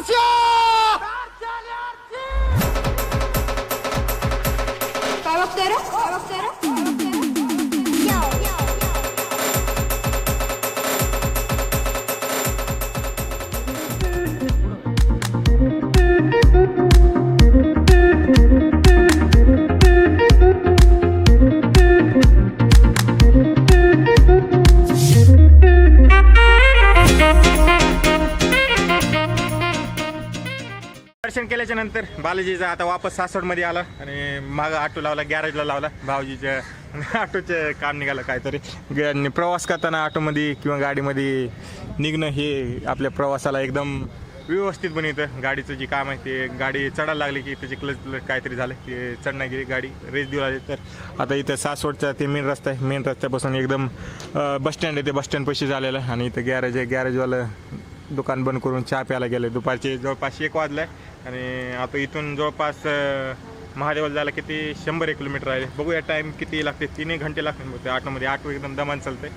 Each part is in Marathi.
काय केल्याच्यानंतर बालाजीचा आता वापस सासवडमध्ये आला आणि मागं ऑटो लावला गॅरेजला लावला. भाऊजीच्या ऑटोचे काम निघालं काहीतरी. आणि प्रवास करताना ऑटोमध्ये किंवा गाडीमध्ये निघणं हे आपल्या प्रवासाला एकदम व्यवस्थित येतं गाडीचं जे काम आहे ते गाडी चढायला लागली की त्याची क्लच काहीतरी झालं. ते चढणं गेली गाडी रेस देऊ लागली. तर आता इथं सासवडचा ते मेन रस्ता आहे. मेन रस्त्यापासून एकदम बस स्टँड आहे ते बस स्टँडपाशी पैसे झालेलं आणि इथं गॅरेज आहे. गॅरेजवालं दुकान बंद करून चहा प्यायला गेले दुपारचे जवळपास एक वाजलाय आणि आता इथून जवळपास महादेवाला जायला किती शंभर एक किलोमीटर आहे. बघूया टाईम किती लागते. तीनही घंटे लागते बहुतेक ऑटोमध्ये ऑटो एकदम दमान चालते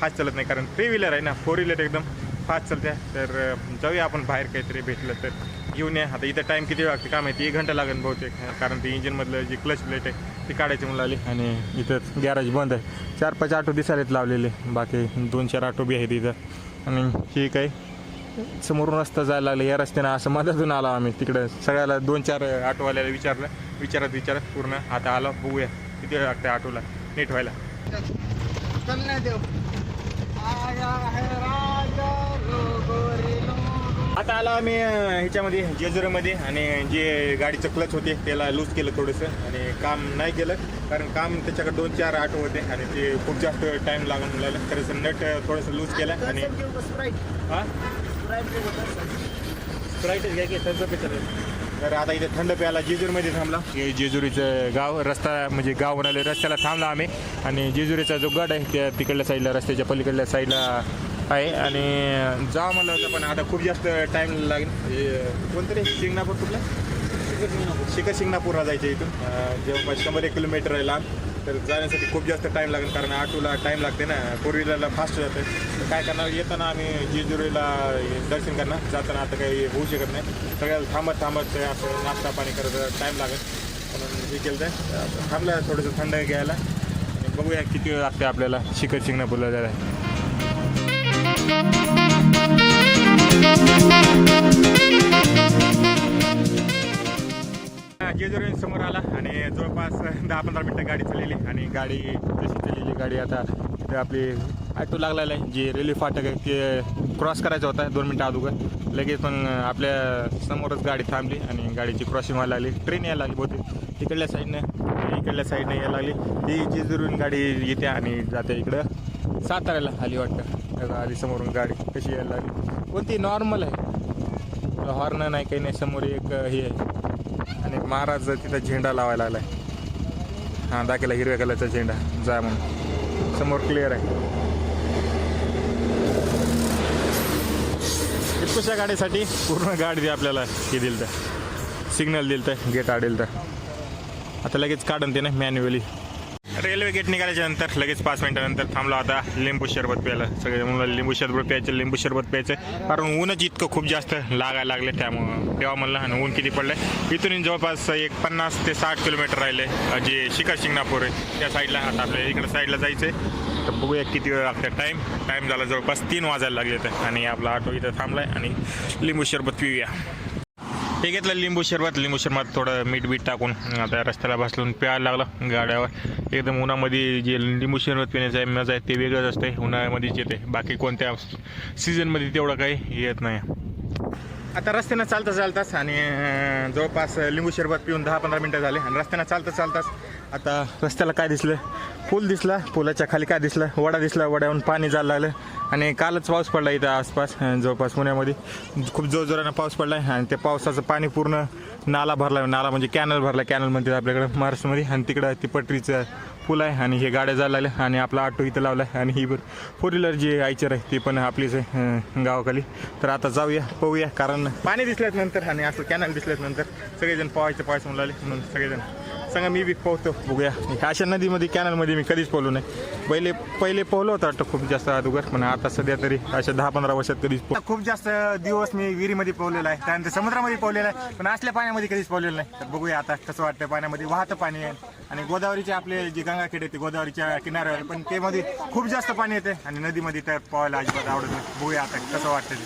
फास्ट चालत नाही कारण थ्री व्हीलर आहे ना. फोर व्हीलर एकदम फास्ट चालते. तर जाऊया आपण बाहेर काहीतरी भेटलं तर. घेऊन या. आता इथं टाईम किती लागते? काय माहिती? एक घंटा लागेल बहुतेक. कारण ते इंजिनमधलं जी क्लच प्लेट आहे ती काढायची म्हणून आली आणि इथं गॅरेज बंद आहे. चार पाच ऑटो दिसायलेत लावलेले. बाकी दोन चार ऑटो बी आहेत इथं. आणि ठीक आहे समोरून रस्ता जायला लागला. या रस्त्यानं असं मधातून आलो आम्ही. तिकडं सगळ्याला दोन चार ऑटोवाल्याला विचारलं. विचारत विचारत पूर्ण आता आलो. बघूया किती वेळ लागते ऑटोला. नीट व्हायला. आता आलो आम्ही ह्याच्यामध्ये जेजुरीमध्ये. आणि जे गाडीचं क्लच होते त्याला लूज केलं थोडंसं. आणि काम नाही केलं. कारण काम त्याच्याकडे दोन चार ऑटो होते. आणि ते खूप जास्त टाईम लागून लागलं खरंच नट थोडंसं लूज केलं. आणि हां? तर आता इथे थंड प्यायला जेजूरमध्ये थांबला. हे जेजुरीचं गाव रस्ता म्हणजे गाव म्हणाले रस्त्याला थांबला आम्ही. आणि जेजुरीचा जो गड आहे त्या तिकडल्या साईडला रस्त्याच्या पलीकडल्या साईडला आहे. आणि जा म्हणलं होतं पण आता खूप जास्त टाईम लागेल. म्हणजे कोणतरी शिंगणापूर कुठलं? शिखर शिंगणापूरला जायचं इथून. जवळपास शंभर एक किलोमीटर आहे लांब. तर जाण्यासाठी खूप जास्त टाईम लागेल कारण ऑटोला टाईम लागते ना. फोर व्हीलरला फास्ट जाते. तर काय करणार? येताना आम्ही जेजुरीला दर्शन करणार. जाताना आता काही होऊ शकत नाही. सगळ्याला थांबत थांबत असं नाश्ता पाणी करत टाईम लागेल. म्हणून हे केलं तर थांबलं थोडंसं थंड घ्यायला. आणि बघूया किती वेळ लागते आपल्याला शिखर शिंगणापूरला जायला. जेजुरी समोर आला आणि जवळपास दहा पंधरा मिनटं गाडी चाललेली आणि गाडी तशी चाललेली गाडी आता तिथे आपली ॲटो लागलेला आहे जे रेल्वे फाटक आहे ते क्रॉस करायचा होता दोन मिनटं अगोदर. लगेच पण आपल्या समोरच गाडी थांबली आणि गाडीची क्रॉसिंग व्हायला लागली. ट्रेन यायला लागली बहुतेक. तिकडल्या साईडनं इकडल्या साईडनं यायला लागली. ती जेजुरीहून गाडी येते आणि जाते इकडं. साताऱ्याला आली वाटतं. आली समोरून गाडी. कशी यायला लागली. कोणती नॉर्मल आहे. हॉर्न नाही काही नाही. समोर एक हे आहे. आणि एक महाराज तिथं झेंडा लावायला आहे हां दाखवला हिरव्या कलरचा झेंडा. जा म्हणून. समोर क्लिअर आहे. इतकुशा गाडीसाठी पूर्ण गाडी दे आपल्याला. हे दिलं तर सिग्नल दिलं तर गेट आडेल तर आता लगेच काढून ते ना मॅन्युअली रेल्वे गेट निघाल्याच्या नंतर लगेच पाच मिनिटानंतर थांबलो. आता लिंबू सरबत प्यायला. सगळे मुलं लिंबू सरबत प्यायचं लिंबू सरबत प्यायचं. कारण ऊनच इतकं खूप जास्त लागायला लागले त्यामुळं. तेव्हा म्हणलं आणि ऊन किती पडलं इथून जवळपास एक पन्नास ते साठ किलोमीटर राहिले. जे शिखर शिंगणापूर आहे त्या साईडला आता आपल्या इकडं साईडला जायचं आहे तर बघूया किती वेळ लागतं टाईम टाईम झाला जवळपास तीन वाजायला लागले तर आणि आपला ऑटो इथं थांबलाय आणि लिंबू सरबत पिऊया. हे घेतलं लिंबू शरबत. लिंबू शरबत थोडं मीठ बीठ टाकून आता रस्त्याला बसलून प्यायला लागलं. गाड्यावर एकदम उन्हामध्ये जे लिंबू शरबत पिण्याचं आहे मजा आहे ते वेगळंच असते उन्हाळ्यामध्येच येते बाकी कोणत्या सीझनमध्ये तेवढं काही येत नाही. आता रस्त्यानं चालता चालताच आणि जवळपास लिंबू शरबत पिऊन दहा पंधरा मिनटं झाले. आणि रस्त्यानं चालता चालताच आता रस्त्याला काय दिसलं? पूल दिसला. पुलाच्या खाली काय दिसलं? वडा दिसला. वड्याहून पाणी जायला लागलं. आणि कालच पाऊस पडला इथं आसपास जवळपास पुण्यामध्ये. खूप जोरजोरानं पाऊस पडला आहे आणि त्या पावसाचं पाणी पूर्ण नाला भरला. नाला म्हणजे कॅनल भरला. कॅनल म्हणतात आपल्याकडं महाराष्ट्रामध्ये. आणि तिकडं ती पटरीचं पूल आहे आणि हे गाड्या जायला लागल्या. आणि आपला ऑटो इथं लावला. आहे आणि ही बर फोर व्हीलर जी आयचर आहे ती पण आपलीच आहे गावाखाली. तर आता जाऊया पाहूया. कारण पाणी दिसल्यात नंतर आणि असं कॅनल दिसल्यात नंतर सगळेजण पावायचं पावायचं म्हणून लागले. म्हणून सगळेजण सांगा मी बी पोहतो. बघूया. अशा नदीमध्ये कॅनलमध्ये मी कधीच पोहलो नाही. पहिले पहिले पोहलो होतं वाटतं खूप जास्त अगोदर पण आता सध्या तरी अशा दहा पंधरा वर्षात कधीच खूप जास्त दिवस मी विहिरीमध्ये पोहलेला आहे. त्यानंतर समुद्रामध्ये पोहलेला आहे पण असल्या पाण्यामध्ये कधीच पोहलेलं नाही. तर बघूया आता कसं वाटतं पाण्यामध्ये. वाहतं पाणी आहे. आणि गोदावरीचे आपले जे गंगाखेड येते गोदावरीच्या किनाऱ्यावर पण ते मध्ये खूप जास्त पाणी येते आणि नदीमध्ये तर पोहायला अजिबात आवडत नाही. बघूया आता कसं वाटतं ते.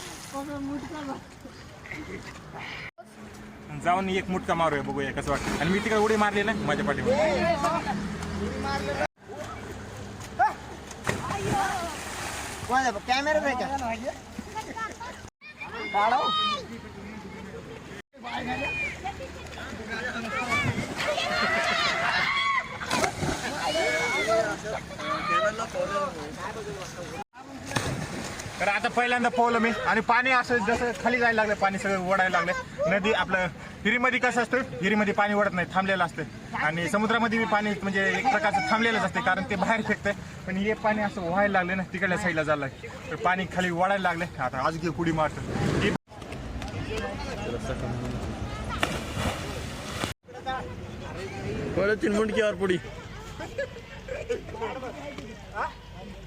जाऊन एक मुटका मारूया बघूया कसं वाटतं. आणि मी तिकडे उडी मारली ना माझ्या पाठीवर कॅमेरा नाही का तर आता पहिल्यांदा पोहलं मी. आणि पाणी असं जसं खाली जायला लागलं पाणी सगळं ओढायला लागलं. नदी आपलं हिरीमध्ये कसं असतं हिरीमध्ये पाणी ओढत नाही थांबलेलं असतं. आणि समुद्रामध्ये बी पाणी म्हणजे एक प्रकारचं थांबलेलंच असते कारण ते बाहेर फेकतंय पण हे पाणी असं व्हायला लागलं ना तिकडल्या साईडला झालं तर पाणी खाली ओढायला लागलं. आता आज घे कुडी मारतं. ही पडतील मुंडकीवर पुढी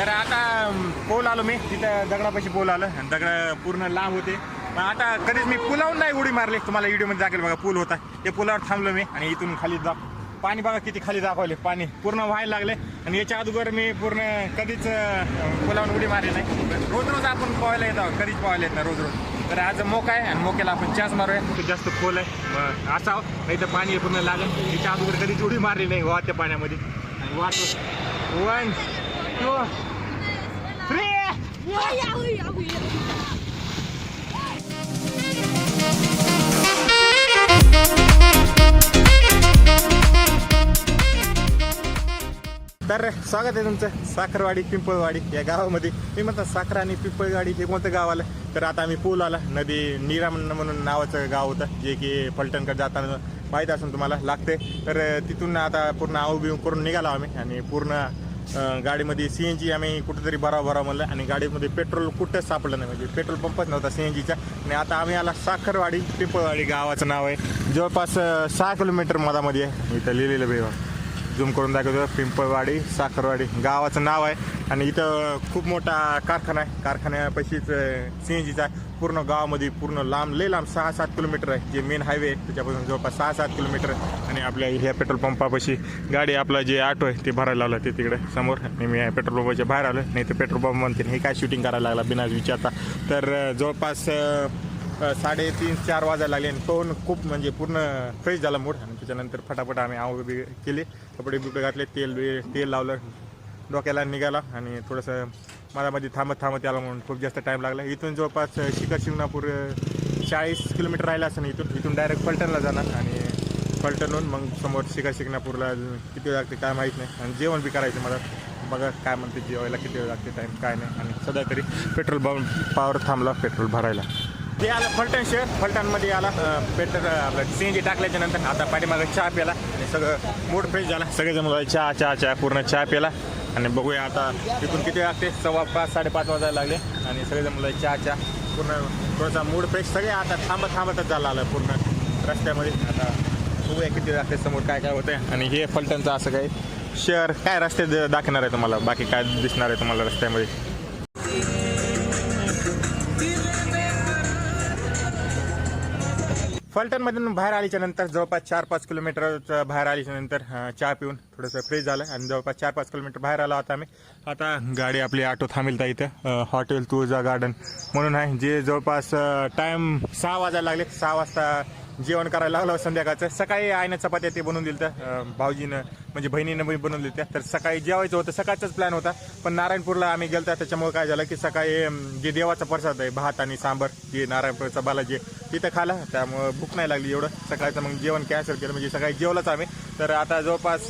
तर आता पोल आलो मी. तिथं दगडापाशी पोल आलं. आणि दगड पूर्ण लांब होते. पण आता कधीच मी पुलावून नाही उडी मारली. तुम्हाला व्हिडिओमध्ये जागेल बघा पूल होता. ते पुलावर थांबलो मी आणि इथून खाली जा पाणी बघा किती खाली दाखवले. पाणी पूर्ण व्हायला लागले. आणि याच्या अगोदर मी पूर्ण कधीच पुलावून उडी मारली नाही. रोज रोज आपण पोहायला येतो. कधीच पोहायला येत नाही रोज रोज. तर आज मोका आहे आणि मोक्याला आपण चास मारूया. खूप जास्त खोल आहे. असावं. नाही तर पाणी पूर्ण लागेल. याच्या अगोदर कधीच उडी मारली नाही वाहत्या पाण्यामध्ये. आणि वाहतो वन टू तर स्वागत आहे तुमचं साखरवाडी पिंपळवाडी या गावामध्ये. मी म्हणतात साखर आणि पिंपळवाडी हे कोणतं गाव आलं? तर आता आम्ही पूल आला नदी नीरा म्हणून नावाचं गाव होतं जे की फलटणकडे जाताना माहीत असून तुम्हाला लागते तर तिथून आता पूर्ण आऊ बिऊ करून निघालो आम्ही आणि पूर्ण गाडीमध्ये सी एन जी आम्ही कुठेतरी भराव भराव म्हणलं आणि गाडीमध्ये पेट्रोल कुठंच सापडलं नाही. म्हणजे पेट्रोल पंपच नव्हता सी एन जीचा आणि आता आम्ही आला साखरवाडी पिंपळवाडी गावाचं नाव आहे. जवळपास सहा किलोमीटर मधामध्ये आहे. इथं लिहिलेलं बेवा झूम करून दाखवतो. पिंपळवाडी साखरवाडी गावाचं नाव आहे. आणि इथं खूप मोठा कारखाना आहे. कारखान्यापाशीच सी एन जीचा पूर्ण गावामध्ये पूर्ण लांब लय लांब सहा सात किलोमीटर आहे. जे मेन हायवे आहे त्याच्यापासून जवळपास सहा सात किलोमीटर आणि आपल्या ह्या पेट्रोल पंपापाशी गाडी आपला जे ऑटो आहे ते भरायला लावलं ते तिकडे समोर. आणि मी पेट्रोल पंपाच्या बाहेर आलो नाही तर पेट्रोल पंप म्हणते हे काय शूटिंग करायला लागला बिना विचारता. तर जवळपास साडेतीन चार वाजायला लागले. आणि पवन खूप म्हणजे पूर्ण फ्रेश झाला मूड. आणि त्याच्यानंतर फटाफट आम्ही आव बी केले. कपडे बिपडे घातले तेल तेल लावलं. डोक्याला निघाला. आणि थोडंसं मधामध्ये थांबत थांबत आला म्हणून खूप जास्त टाईम लागला. इथून जवळपास शिखर शिंगणापूर चाळीस किलोमीटर राहिलं असं इथून इथून डायरेक्ट फलटणला जाणार आणि फलटणहून मग समोर शिखर शिंगणापूरला किती वेळ लागते काय माहीत नाही. आणि जेवण बी करायचं मला. बघा काय म्हणते जेवायला किती वेळ लागते टाईम काय नाही. आणि सध्या तरी पेट्रोल पंपावर थांबला पेट्रोल भरायला. ते आलं फलटण शहर. फलटणमध्ये आला पेट्रोल आपलं सी एन जी टाकल्याच्या नंतर आता पाठीमागं चहा प्याला आणि सगळं मूड फ्रेश झाला. सगळेजण चहा चहा चहा. पूर्ण चहा प्याला. आणि बघूया आता तिथून किती लागते सव्वा पाच साडेपाच वाजायला लागले. आणि सगळेजण मला चहा चहा. पूर्ण थोडासा मूड फ्रेश सगळे आता थांबत थांबतच झाला आलं पूर्ण रस्त्यामध्ये. आता बघूया किती लागते समोर काय काय होतं आणि हे फलटणचं असं काही शहर काय रस्ते दाखवणार आहे तुम्हाला? बाकी काय दिसणार आहे तुम्हाला रस्त्यामध्ये? फलटणमधून बाहेर आल्याच्यानंतर जवळपास चार पाच किलोमीटर बाहेर आल्याच्यानंतर चहा पिऊन थोडंसं फ्रेश झालं आणि जवळपास चार पाच किलोमीटर बाहेर आलो आता आम्ही. आता गाडी आपली ऑटो थांबेल तर इथं हॉटेल तुळजा गार्डन म्हणून आहे. जे जवळपास टाईम सहा वाजायला लागले. सहा वाजता जेवण करायला लागलं संध्याकाळचं. सकाळी आईनं चपात्या ते बनवून दिलं तर भाऊजीनं म्हणजे बहिणीनं बनवून दिलं तर सकाळी जेवायचं होतं सकाळचाच प्लॅन होता. पण नारायणपूरला आम्ही गेलता त्याच्यामुळे काय झालं की सकाळी जे देवाचा प्रसाद आहे भात आणि सांबर जे नारायणपूरचा बालाजी तिथं खाला. त्यामुळं भूक नाही लागली एवढं. सकाळचं मग जेवण कॅन्सल केलं. म्हणजे सकाळी जेवलंच आम्ही. तर आता जवळपास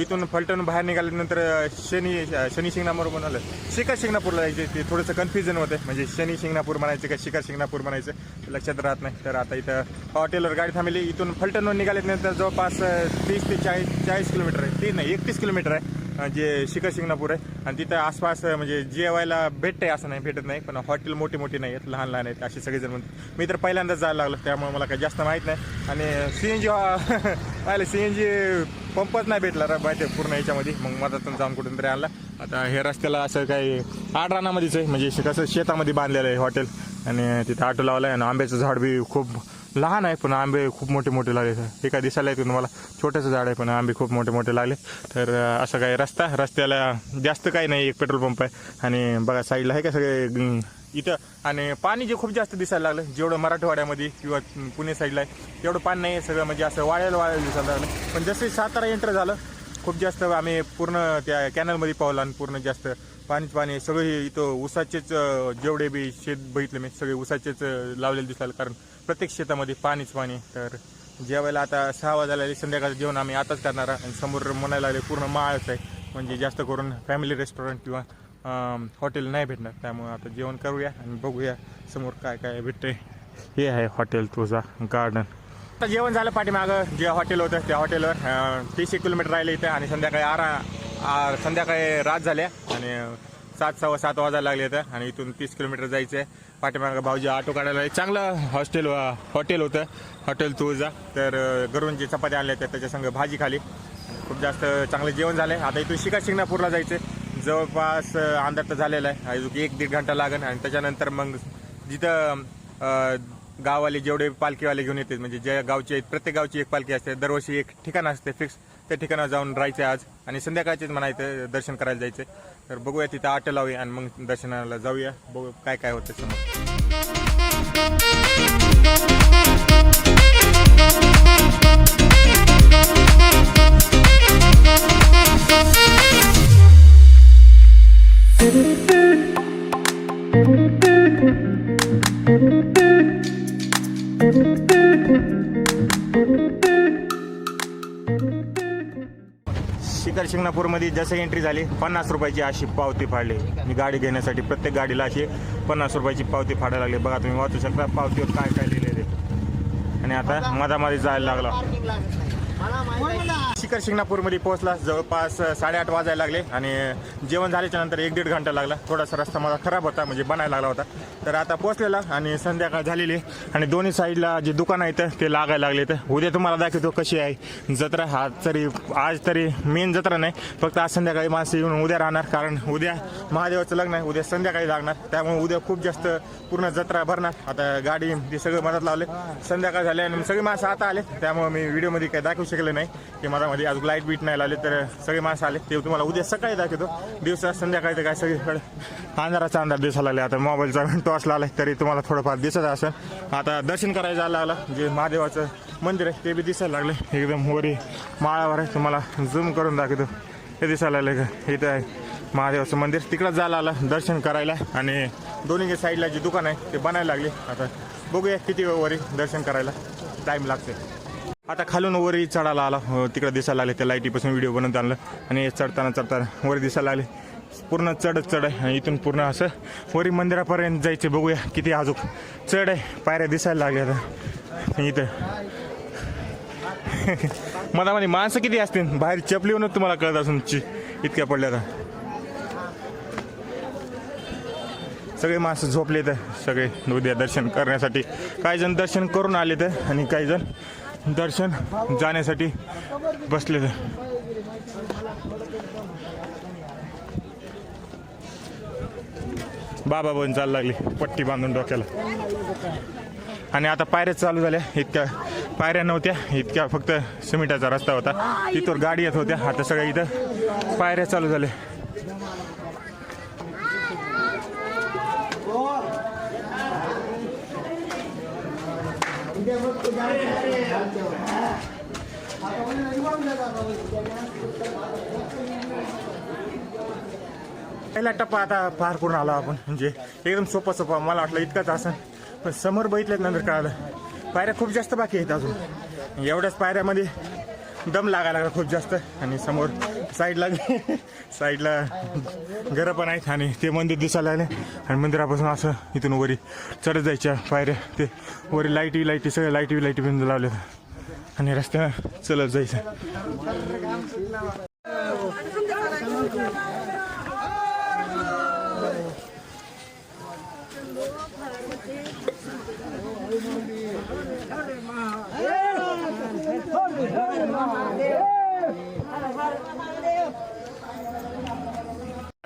इथून फलटण बाहेर निघाल्यानंतर शनी शनी शिंगणापूर म्हणालं. शिखर शिंगणापूरला जायचे ते थोडंसं कन्फ्युजन होतं. म्हणजे शनी शिंगणापूर म्हणायचं का शिखर शिंगणापूर म्हणायचं लक्षात राहत नाही. तर आता इथं हॉटेलवर गाडी थांबली. इथून फलटणवर निघाल्यानंतर जवळपास तीस ते चाळीस चाळीस किलोमीटर आहे. तीस नाही एकतीस किलोमीटर आहे. जे शिखर शिंगणापूर आहे आणि तिथं आसपास म्हणजे जेवायला भेटतंय असं नाही भेटत नाही पण हॉटेल मोठी मोठी नाही आहेत लहान लहान आहेत असे सगळेजण म्हणतात. मी तर पहिल्यांदाच जायला लागलो त्यामुळे मला काही जास्त माहीत नाही. आणि सी एन जी पाहिलं सी एन जी पंपच नाही भेटला रा पूर्ण याच्यामध्ये. मग मधातून जाऊन कुठून तरी आणला. आता हे रस्त्याला असं काही आठ रानामध्येच आहे म्हणजे कसं शेतामध्ये बांधलेलं आहे हॉटेल. आणि तिथं ऑटो लावलं आहे आणि आंब्याचं झाड बी खूप लहान आहे पण आंबे खूप मोठे मोठे लागले हे काय दिसायला येतो तुम्हाला छोटंसं झाड आहे पण आंबे खूप मोठे मोठे लागले. तर असं काही रस्ता रस्त्याला जास्त काही नाही एक पेट्रोल पंप आहे. आणि बघा साईडला आहे का सगळे इथं. आणि पाणी जे खूप जास्त दिसायला लागलं जेवढं मराठवाड्यामध्ये किंवा पुणे साईडला आहे तेवढं पाणी नाही आहे सगळं. म्हणजे असं वाळायला वाळायला दिसायला लागलं. पण जसं सातारा एंटर झालं खूप जास्त आम्ही पूर्ण त्या कॅनलमध्ये पावलं आणि पूर्ण जास्त पाणीच पाणी आहे. सगळं हे इथं ऊसाचेच जेवढे बी शेत बघितले मी सगळे ऊसाचेच लावलेले दिसायला. कारण प्रत्येक शेतामध्ये पाणीच पाणी तर जेवायला आता सहा वाजायला संध्याकाळचं जेवण आम्ही आताच करणार आणि समोर म्हणायला लागले पूर्ण माळच आहे. म्हणजे जास्त करून फॅमिली रेस्टॉरंट किंवा हॉटेल नाही भेटणार. त्यामुळे आता जेवण करूया आणि बघूया समोर काय काय भेटते हे आहे हॉटेल तुझा गार्डन आता जेवण झालं पाठीमागं. जे हॉटेल होतं त्या हॉटेलवर तीसशे किलोमीटर राहिले इथं. आणि संध्याकाळी आरा संध्याकाळी रात झाल्या आणि सात सव्वा सात वाजायला लागले इथं आणि इथून तीस किलोमीटर जायचं आहे पाठीमागं भाऊजी ऑटो काढायला चांगलं हॉस्टेल हॉटेल होतं. हॉटेल तुळजा तर घरून जे चपात्या आणल्या त्या त्याच्या संग भाजी खाली. खूप जास्त चांगलं जेवण झालं आहे आता इथून शिका शिंगणापूरला जायचं आहे जवळपास अंधार तर झालेला आहे. अजून एक दीड घंटा लागेल आणि त्याच्यानंतर मग जिथं गाववाले जेवढे पालखीवाले घेऊन येतात म्हणजे ज्या गावचे आहेत प्रत्येक गावची एक पालखी असते. दरवर्षी एक ठिकाण असते फिक्स. त्या ठिकाणावर जाऊन राहायचं आज. आणि संध्याकाळचेच म्हणायचं दर्शन करायला जायचं तर बघूया तिथं आटो लावूया आणि मग दर्शनाला जाऊया. बघू काय काय होतं समोर. शिखर शिंगणापूरमध्ये जसं एंट्री झाली पन्नास रुपयाची अशी पावती फाडली. मी गाडी घेण्यासाठी प्रत्येक गाडीला अशी पन्नास रुपयाची पावती फाडायला लागली. बघा तुम्ही वाचू शकता पावतीवर काय काय लिहिलेले आणि आता मधामध्ये जायला लागला. शिखर शिंगणापूरमध्ये पोहोचला. जवळपास साडेआठ वाजायला लागले आणि जेवण झाल्याच्यानंतर एक दीड घंटा लागला. थोडासा रस्ता माझा खराब होता म्हणजे बनायला लागला होता. तर आता पोहोचलेला आणि संध्याकाळ झालेली आणि दोन्ही साईडला जे दुकान आहेत ते लागायला लागले तर उद्या तुम्हाला दाखवतो कशी आहे जत्रा. हा तरी आज तरी मेन जत्रा नाही. फक्त आज संध्याकाळी माणसं येऊन उद्या राहणार. कारण उद्या महादेवाचं लग्न आहे. उद्या संध्याकाळी लागणार. त्यामुळे उद्या खूप जास्त पूर्ण जत्रा भरणार. आता गाडी ते सगळं मदत लावले. संध्याकाळ झाले आणि सगळे माणसं आता आले. त्यामुळे मी व्हिडिओमध्ये काही दाखवू शकले नाही. की मध्ये अजून लाइट बीट नाही लागले तर सगळे माणसं आले. ते तुम्हाला उद्या सकाळी दाखवतो. दिवसा संध्याकाळी तर काय सगळीकडे अंधाराचा अंधार दिसायला लागले आता मोबाईलचा टॉर्च लावला तरी तुम्हाला थोडंफार दिसत असेल. आता दर्शन करायला जायला जे महादेवाचं मंदिर आहे ते बी दिसायला लागले एकदम वरी माळावर आहे. तुम्हाला झूम करून दाखवतो. हे दिसायला लागले का? इथं आहे महादेवाचं मंदिर. तिकडं जायला आलं दर्शन करायला. आणि दोन्ही साईडला जे दुकान आहे ते बनायला लागले. आता बघूया किती वेळ वरी दर्शन करायला टाईम लागते आता खालून वरी चढायला आला. हो, तिकडं दिसायला लागले त्या लाईटीपासून व्हिडिओ बनवत आणलं. आणि चढताना चढताना वरी दिसायला लागले. पूर्ण चढत चढ आहे आणि इथून पूर्ण असं वरी मंदिरापर्यंत जायचं. बघूया किती अजून चढ आहे पायऱ्या दिसायला लागल्या आता. इथं. म्हणजे माणसं किती असतील? बाहेर चपली येऊनच तुम्हाला कळत असून इतक्या पडल्या तर सगळे माणसं झोपले तर सगळे उद्या दर्शन करण्यासाठी. काही जण दर्शन करून आले तर आणि काही जण दर्शन जाण्यासाठी बसले बाबा पण चालू लागली पट्टी बांधून डोक्याला. आणि आता पायऱ्या चालू झाल्या इतक्या पायऱ्या नव्हत्या इतक्या फक्त सिमेंटाचा रस्ता होता. तिथवर गाडी येत होत्या आता सगळ्या इथं पायऱ्या चालू झाल्या. पहिला टप्पा आता पार करून आलो आपण म्हणजे एकदम सोपा सोपा मला वाटलं इतकंच असं. पण समोर बघितल्यानंतर कळालं. पायऱ्या खूप जास्त बाकी आहेत अजून. एवढ्याच पायऱ्यामध्ये दम लागायला लागला खूप जास्त. आणि समोर साईडला साईडला घरं पण आहेत आणि ते मंदिर दिसायला लागले. आणि मंदिरापासून असं इथून वरी चढत जायच्या पायऱ्या. ते वरी लाईटी लाईटी सगळ्या लाईटी लाईटी बिंदू लावल्या आणि रस्त्यानं चलत जायचं.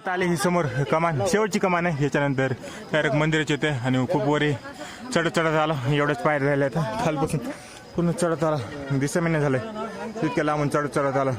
आले ही समोर कमान. शेवटची कमान आहे. याच्यानंतर डायरेक्ट मंदिराचे येते आणि खूप वरी चढत चढत आलो. एवढंच पायऱ्या राहिल्या आता. खालपासून पूर्ण चढत आला. दिसा महिने झाले इतक्या लांबून चढत चढत आलं.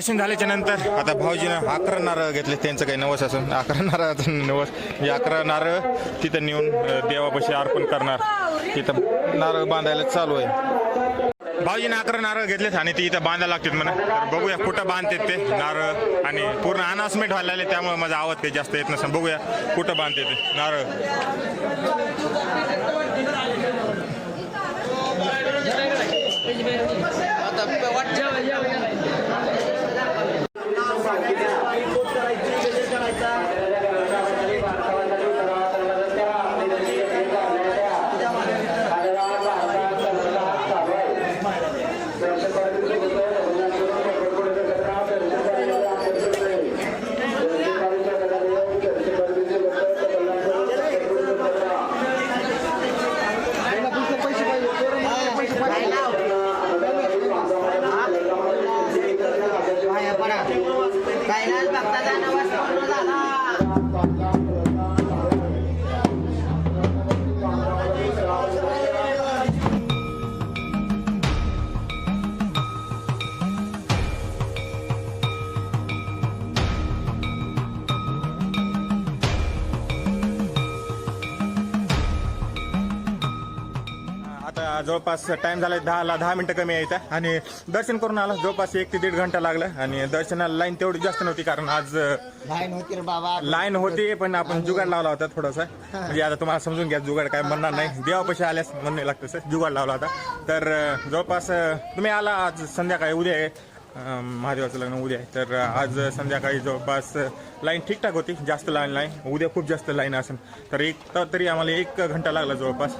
दर्शन झाल्याच्यानंतर. आता भाऊजीनं अकरा नारळ घेतले त्यांचं काही नवस असून. अकरा नारळाचं नवस. म्हणजे अकरा नारळ तिथं नेऊन देवापाशी अर्पण करणार. तिथं नारळ बांधायला चालू आहे. भाऊजीने अकरा नारळ घेतलेत आणि ते इथं बांधायला लागतात म्हणा. तर बघूया कुठं बांधतात ते नारळ. आणि पूर्ण अनाउन्समेंट व्हायला लागले त्यामुळे माझा आवाज काही जास्त येत नसेल. बघूया कुठं बांधते ते नारळ. जवळपास टाइम झालाय दहाला दहा मिनिटं कमी इथं. आणि दर्शन करून आला जवळपास एक ते दीड घंटा लागला. आणि दर्शनाला लाईन तेवढी जास्त नव्हती कारण आज लाईन होती रे बाबा. लाईन होती पण आपण जुगाड लावला होता थोडासा. म्हणजे आता तुम्हाला समजून घ्या जुगाड काय म्हणणार नाही. देवापाशी आल्यास म्हणणे लागतं सर जुगाड लावला होता. तर जवळपास तुम्ही आला आज संध्याकाळी उद्या आहे. महादेवाचं लग्न उद्या आहे. तर आज संध्याकाळी जवळपास लाईन ठीकठाक होती जास्त लाईन नाही. उद्या खूप जास्त लाईन असेल. तर एक तर तरी आम्हाला एक घंटा लागला जवळपास.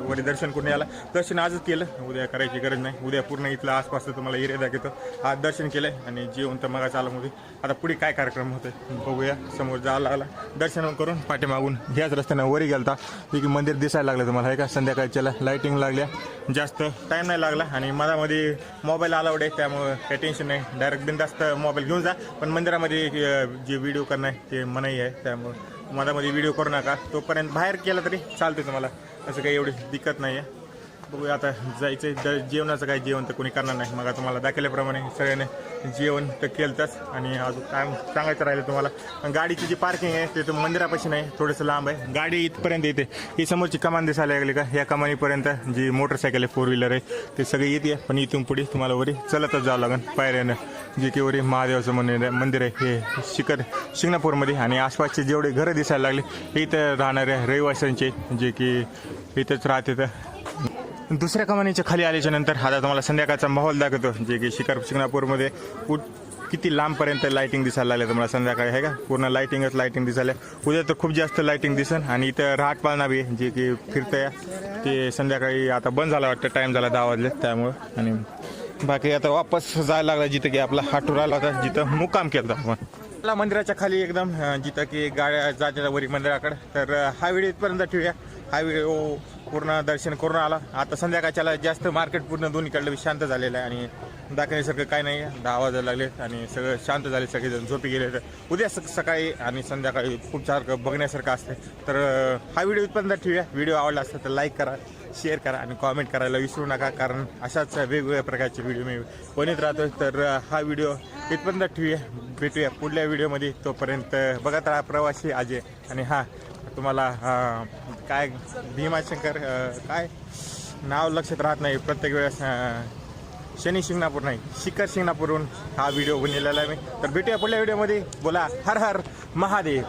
वरी दर्शन करून यायला. दर्शन आजच केलं. उद्या करायची गरज नाही. उद्या पूर्ण इथलं आसपास तुम्हाला एरिया दाखवतो आज दर्शन केलंय आणि जेवण तर मग आलं मध्ये. आता पुढे काय कार्यक्रम होते बघूया. समोर जायला लागला दर्शन करून पाठीमागून ह्याच रस्त्यानं वरी गेलता. की मंदिर दिसायला लागलं तुम्हाला हे का? संध्याकाळच्याला लाईटिंग लागल्या. जास्त टाईम नाही लागला आणि मधामध्ये मोबाईल अलाउड आहे. त्यामुळं काही टेन्शन नाही. डायरेक्ट बिंदास्त मोबाईल घेऊन जा. पण मंदिरामध्ये जे व्हिडिओ व्हिडिओ करणं ते मनाई आहे त्यामुळं मधामध्ये व्हिडिओ करू नका. तोपर्यंत बाहेर केला तरी चालते तुम्हाला. असं काही एवढी दिक्कत नाही आहे बघूया आता जायचं द जेवणाचं काय जेवण तर कोणी करणार नाही. मग तुम्हाला दाखवल्याप्रमाणे सगळ्याने जेवण तर केलंच आणि अजून काय सांगायचं राहिलं तुम्हाला? गाडीची जी पार्किंग आहे ते तर मंदिरापाशी नाही थोडंसं लांब आहे. गाडी इथपर्यंत येते. ही समोरची कमान दिसायला लागली का? या कमानीपर्यंत जी मोटरसायकल आहे फोर व्हीलर आहे ते सगळे येते. पण इथून पुढे तुम्हाला वरी चलतच जावं लागेल. पायऱ्यानं. जे की वरी महादेवाचं मंदिर आहे मंदिर आहे. हे शिखर शिंगणापूरमध्ये. आणि आसपासचे जेवढे घरं दिसायला लागले इथं राहणाऱ्या रहिवाशांचे जे की इथंच राहते तर दुसऱ्या कमानीच्या खाली आल्याच्यानंतर आता तुम्हाला संध्याकाळचा माहोल दाखवतो जे की शिकार शिंगणापूरमध्ये कुठ किती लांबपर्यंत लाईटिंग दिसायला लागले तुम्हाला संध्याकाळी आहे का? पूर्ण लाईटिंगच लाईटिंग दिसायला उद्या तर खूप जास्त लाईटिंग दिसन आणि इथं राहट पाळणा बी जे की फिरतंय. ते संध्याकाळी आता बंद झाला वाटतं टाईम झाला दहा वाजले त्यामुळं आणि बाकी आता वापस जायला लागला जिथं की आपला हाटूर आला होता जिथं मुक्काम केला होता आपण मंदिराच्या खाली एकदम जिथं की गाड्या जात्या वरी मंदिराकडे. तर हा व्हिडिओ इथपर्यंत ठेवूया. हा व्हिडिओ पूर्ण दर्शन करून आला. आता संध्याकाळच्याला जास्त मार्केट पूर्ण दोन्हीकडलं बी शांत झालेलं आहे आणि दाखवण्यासारखं काय नाही दहा वाजायला लागले आणि सगळं शांत झाले सगळेजण झोपी गेले. तर उद्या स सकाळी आणि संध्याकाळी खूप सारखं बघण्यासारखं असते. तर हा व्हिडिओ इथपर्यंत ठेवूया. व्हिडिओ आवडला असता तर लाईक करा शेअर करा आणि कॉमेंट करायला विसरू नका कारण अशाच वेगवेगळ्या प्रकारचे व्हिडिओ मी बनवत राहतो तर हा व्हिडिओ इथपर्यंत ठेवूया. भेटूया पुढल्या व्हिडिओमध्ये. तोपर्यंत बघत राहा प्रवासी आजे आणि हा तुम्हाला काय भीमाशंकर काय? नाव लक्षात राहत नाही प्रत्येक वेळेस शनी शिंगणापूर नाही शिखर शिंगणापूरहून हा व्हिडिओ बनलेला आहे. मी तर भेटूया पुढल्या व्हिडिओमध्ये. बोला हर हर महादेव.